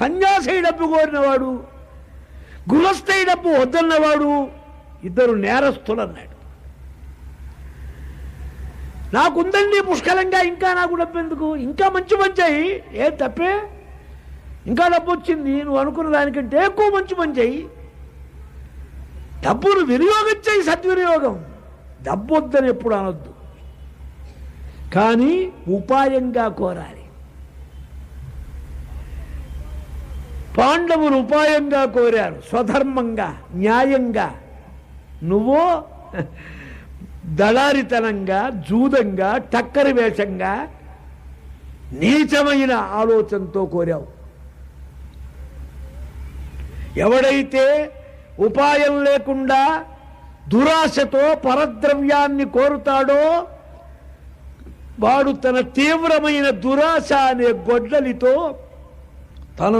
సన్యాసి డబ్బు కోరినవాడు గృహస్థై డబ్బు వద్దన్నవాడు ఇద్దరు నేరస్తులు అన్నాడు నాకుందండి పుష్కలంగా ఇంకా నాకు డబ్బు ఎందుకు ఇంకా మంచి మంచి. ఏం తప్పే? ఇంకా డబ్బు వచ్చింది నువ్వు అనుకున్న దానికంటే ఎక్కువ మంచి మంచి. డబ్బును వినియోగించేయి సద్వినియోగం. డబ్బు వద్దని ఎప్పుడు అనొద్దు. కానీ ఉపాయంగా కోరాలి. పాండవులు ఉపాయంగా కోరారు. స్వధర్మంగా న్యాయంగా. నువ్వు దళారితనంగా జూదంగా టక్కరి వేషంగా నీచమైన ఆలోచనతో కోరావు. ఎవడైతే ఉపాయం లేకుండా దురాశతో పరద్రవ్యాన్ని కోరుతాడో వాడు తన తీవ్రమైన దురాశ అనే గొడ్డలితో